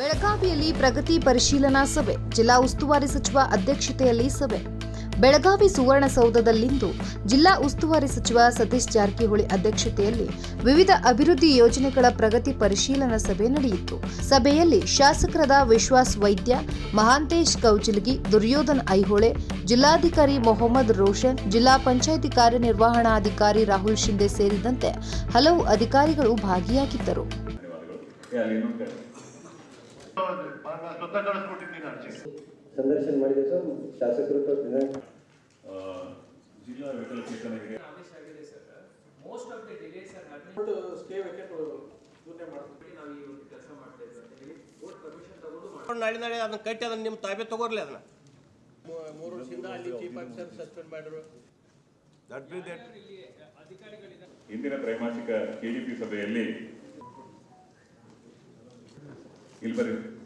ಬೆಳಗಾವಿಯಲ್ಲಿ ಪ್ರಗತಿ ಪರಿಶೀಲನಾ ಸಭೆ, ಜಿಲ್ಲಾ ಉಸ್ತುವಾರಿ ಸಚಿವ ಅಧ್ಯಕ್ಷತೆಯಲ್ಲಿ ಸಭೆ. ಬೆಳಗಾವಿ ಸುವರ್ಣಸೌಧದಲ್ಲಿಂದು ಜಿಲ್ಲಾ ಉಸ್ತುವಾರಿ ಸಚಿವ ಸತೀಶ್ ಜಾರಕಿಹೊಳಿ ಅಧ್ಯಕ್ಷತೆಯಲ್ಲಿ ವಿವಿಧ ಅಭಿವೃದ್ಧಿ ಯೋಜನೆಗಳ ಪ್ರಗತಿ ಪರಿಶೀಲನಾ ಸಭೆ ನಡೆಯಿತು. ಸಭೆಯಲ್ಲಿ ಶಾಸಕರಾದ ವಿಶ್ವಾಸ್ ವೈದ್ಯ, ಮಹಾಂತೇಶ್ ಕೌಚಿಲ್ಗಿ ದುರ್ಯೋಧನ್ ಐಹೊಳೆ, ಜಿಲ್ಲಾಧಿಕಾರಿ ಮೊಹಮ್ಮದ್ ರೋಷನ್, ಜಿಲ್ಲಾ ಪಂಚಾಯಿತಿ ಕಾರ್ಯನಿರ್ವಹಣಾಧಿಕಾರಿ ರಾಹುಲ್ ಶಿಂದೆ ಸೇರಿದಂತೆ ಹಲವು ಅಧಿಕಾರಿಗಳು ಭಾಗಿಯಾಗಿದ್ದರು. ಸ್ವತಃ ಕಳಿಸ್ಕೊಟ್ಟಿದ್ದೀನಿ ಅರ್ಜಿ ಸಂದರ್ಶನ ಮಾಡಿದೆ ಸರ್ ಶಾಸಕರು most of the delays are happening stay vacant ಪೂರ್ಣ ಮಾಡ್ತೀವಿ ನಾವು ಈ ಒಂದು ಕೆಲಸ ಮಾಡ್ತಾ ಇದ್ವಿ ಅಂತ ಹೇಳಿ ಕೋರ್ಟ್ ಪರ್ಮಿಷನ್ ತಗೊಂಡು ಮಾಡಿ ನಾಳೆ ನಾಳೆ ಅದನ್ನ ಕಟ್ಟಿ ಅದನ್ನ ನಿಮ್ಮ ತಾಬೆ ತಗೋರ್ಲಿ ಅದನ್ನ. ಮೂರು ವರ್ಷದಿಂದ ಅಲ್ಲಿ ಚೀಫ್ ಆಫೀಸರ್ ಸಸ್ಪೆಂಡ್ ಮಾಡಿದ್ರು. ಇಂದಿನ ತ್ರೈಮಾಸಿಕ ಕೆಡಿಪಿ ಸಭೆಯಲ್ಲಿ Gilbert